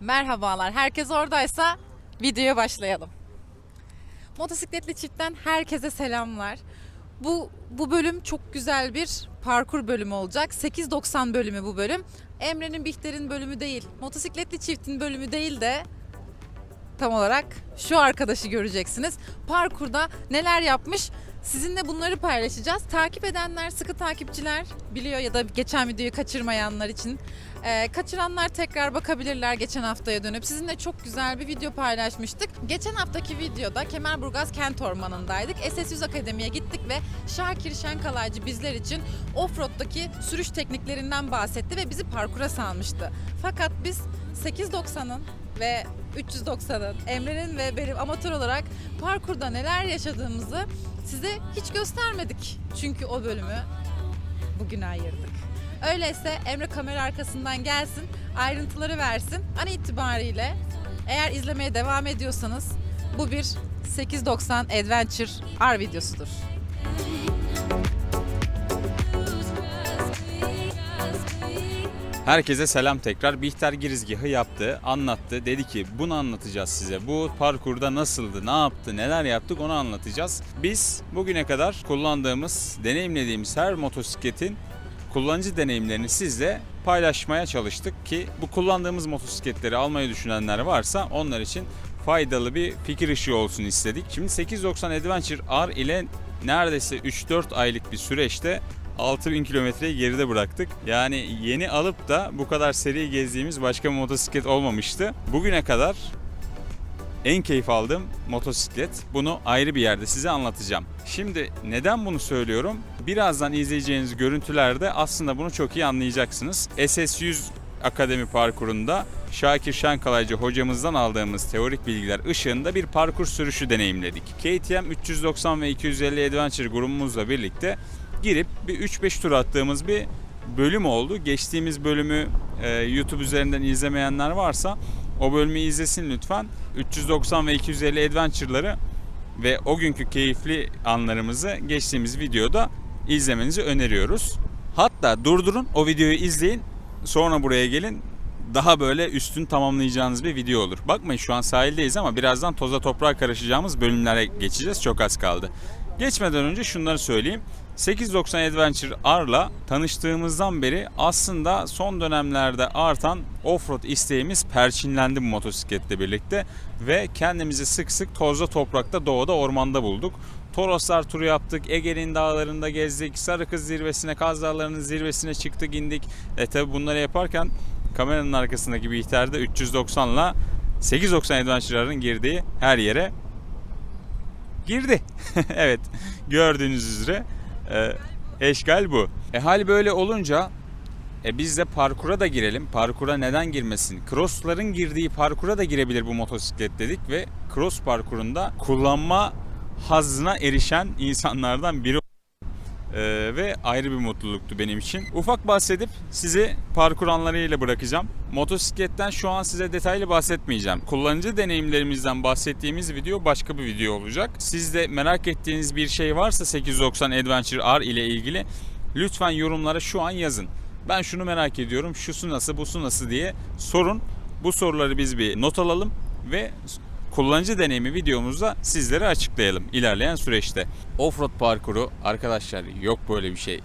Merhabalar. Herkes oradaysa videoya başlayalım. Motosikletli çiftten herkese selamlar. Bu bu bölüm çok güzel bir parkur bölümü olacak. 8.90 bölümü bu bölüm. Emre'nin Bihter'in bölümü değil. Motosikletli çiftin bölümü değil de tam olarak şu arkadaşı göreceksiniz. Parkurda neler yapmış sizinle bunları paylaşacağız. Takip edenler, sıkı takipçiler biliyor ya da geçen videoyu kaçırmayanlar için. Ee, kaçıranlar tekrar bakabilirler geçen haftaya dönüp. Sizinle çok güzel bir video paylaşmıştık. Geçen haftaki videoda Kemerburgaz Kent Ormanı'ndaydık. SS100 Akademi'ye gittik ve Şakir Şenkalaycı bizler için offroad'daki sürüş tekniklerinden bahsetti ve bizi parkura salmıştı. Fakat biz 890'ın ve 390'ın, Emre'nin ve benim amatör olarak parkurda neler yaşadığımızı size hiç göstermedik. Çünkü o bölümü bugüne ayırdık. Öyleyse Emre kamera arkasından gelsin, ayrıntıları versin. An itibariyle eğer izlemeye devam ediyorsanız bu bir 890 Adventure R videosudur. Herkese selam tekrar. Bihter girizgahı yaptı, anlattı. Dedi ki bunu anlatacağız size. Bu parkurda nasıldı, ne yaptı, neler yaptık onu anlatacağız. Biz bugüne kadar kullandığımız, deneyimlediğimiz her motosikletin kullanıcı deneyimlerini sizle paylaşmaya çalıştık ki bu kullandığımız motosikletleri almayı düşünenler varsa onlar için faydalı bir fikir ışığı olsun istedik. Şimdi 890 Adventure R ile neredeyse 3-4 aylık bir süreçte 6000 kilometreyi geride bıraktık. Yani yeni alıp da bu kadar seri gezdiğimiz başka bir motosiklet olmamıştı. Bugüne kadar en keyif aldığım motosiklet. Bunu ayrı bir yerde size anlatacağım. Şimdi neden bunu söylüyorum? Birazdan izleyeceğiniz görüntülerde aslında bunu çok iyi anlayacaksınız. SS100 Akademi parkurunda Şakir Şenkalaycı hocamızdan aldığımız teorik bilgiler ışığında bir parkur sürüşü deneyimledik. KTM 390 ve 250 Adventure grubumuzla birlikte girip bir 3-5 tur attığımız bir bölüm oldu. Geçtiğimiz bölümü e, YouTube üzerinden izlemeyenler varsa o bölümü izlesin lütfen. 390 ve 250 Adventure'ları ve o günkü keyifli anlarımızı geçtiğimiz videoda izlemenizi öneriyoruz. Hatta durdurun o videoyu izleyin sonra buraya gelin daha böyle üstün tamamlayacağınız bir video olur. Bakmayın şu an sahildeyiz ama birazdan toza toprağa karışacağımız bölümlere geçeceğiz. Çok az kaldı. Geçmeden önce şunları söyleyeyim. 890 Adventure R'la tanıştığımızdan beri aslında son dönemlerde artan offroad isteğimiz perçinlendi bu motosikletle birlikte ve kendimizi sık sık tozda toprakta doğada ormanda bulduk. Toroslar turu yaptık, Ege'nin dağlarında gezdik, Sarıkız zirvesine, Kaz Dağları'nın zirvesine çıktık indik. E tabi bunları yaparken kameranın arkasındaki bir ihterde 390 ile 890 Adventure'ların girdiği her yere girdi. evet gördüğünüz üzere e, eşgal bu. E hal böyle olunca e biz de parkura da girelim. Parkura neden girmesin? Cross'ların girdiği parkura da girebilir bu motosiklet dedik ve cross parkurunda kullanma hazzına erişen insanlardan biri ee, ve ayrı bir mutluluktu benim için. Ufak bahsedip sizi parkur anlarıyla bırakacağım. Motosikletten şu an size detaylı bahsetmeyeceğim. Kullanıcı deneyimlerimizden bahsettiğimiz video başka bir video olacak. Siz de merak ettiğiniz bir şey varsa 890 Adventure R ile ilgili lütfen yorumlara şu an yazın. Ben şunu merak ediyorum, şusu nasıl, busu nasıl diye sorun. Bu soruları biz bir not alalım ve kullanıcı deneyimi videomuzda sizlere açıklayalım ilerleyen süreçte. Offroad parkuru arkadaşlar yok böyle bir şey.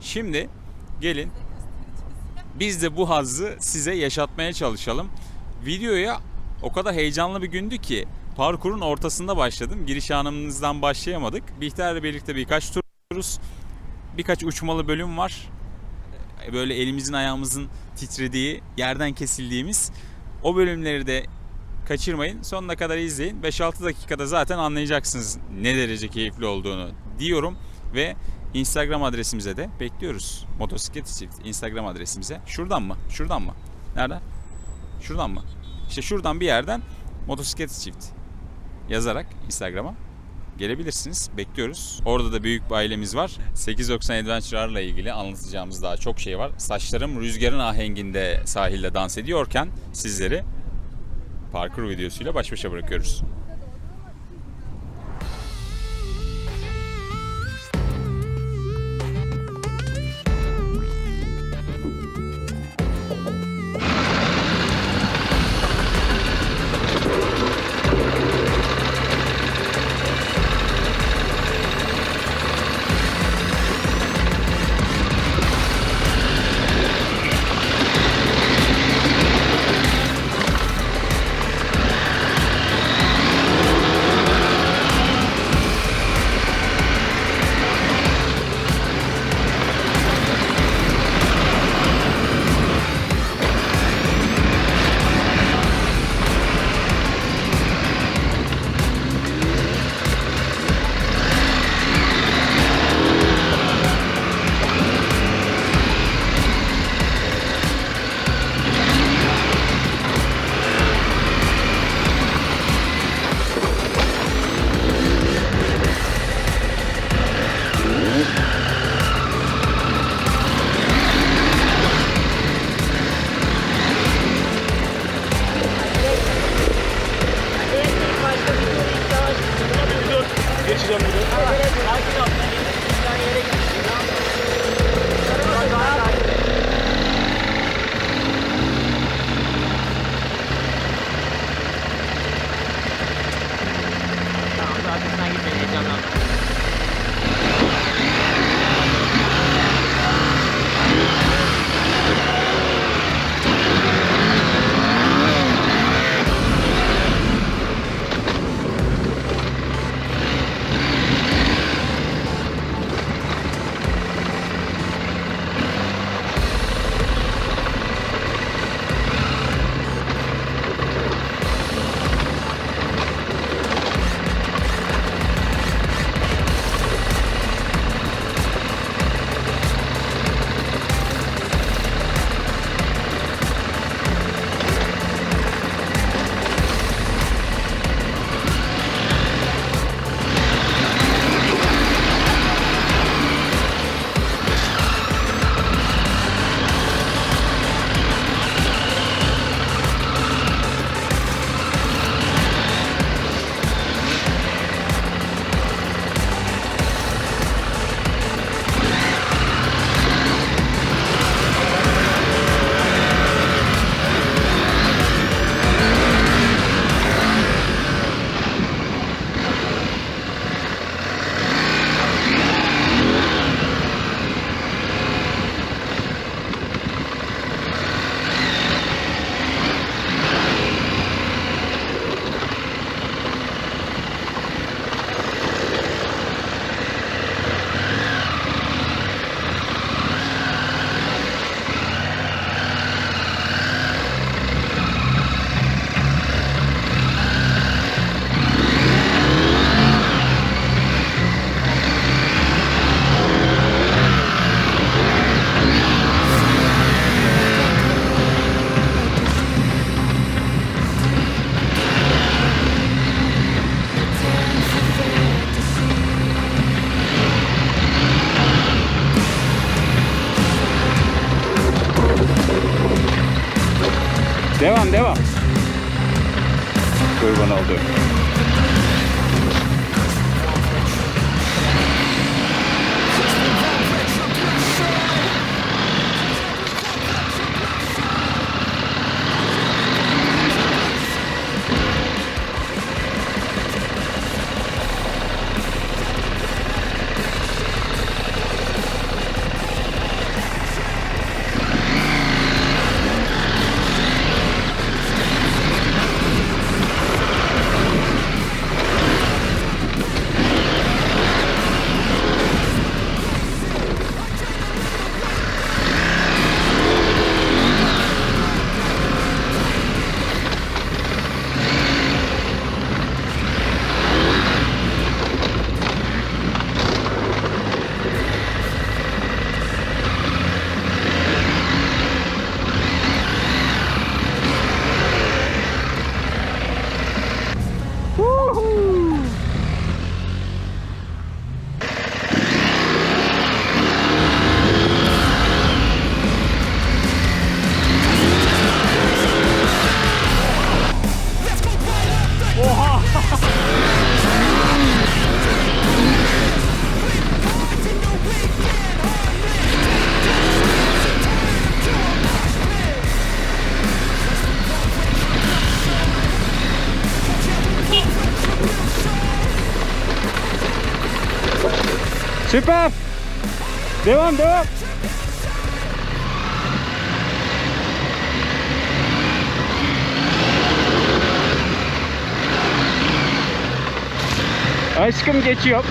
Şimdi gelin biz de bu hazzı size yaşatmaya çalışalım. Videoya o kadar heyecanlı bir gündü ki parkurun ortasında başladım. Giriş anımızdan başlayamadık. Bihter'le birlikte birkaç turuz. Birkaç uçmalı bölüm var. Böyle elimizin ayağımızın titrediği, yerden kesildiğimiz o bölümleri de kaçırmayın. Sonuna kadar izleyin. 5-6 dakikada zaten anlayacaksınız ne derece keyifli olduğunu diyorum ve Instagram adresimize de bekliyoruz. Motosiklet çift Instagram adresimize. Şuradan mı? Şuradan mı? Nerede? Şuradan mı? İşte şuradan bir yerden motosiklet çift yazarak Instagram'a gelebilirsiniz. Bekliyoruz. Orada da büyük bir ailemiz var. 890 Adventure ile ilgili anlatacağımız daha çok şey var. Saçlarım rüzgarın ahenginde sahilde dans ediyorken sizleri parkur videosuyla baş başa bırakıyoruz. командою. Süper. Devam devam. Aşkım geçiyor.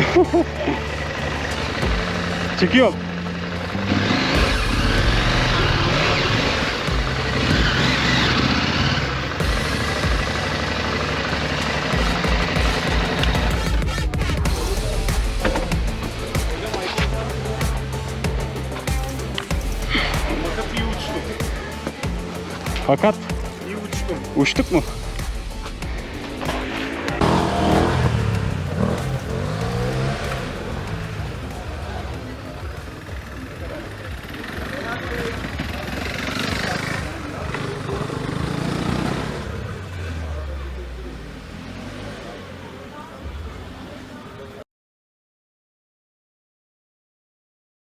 Çıkıyor. Fakat İyi uçtum. uçtuk mu?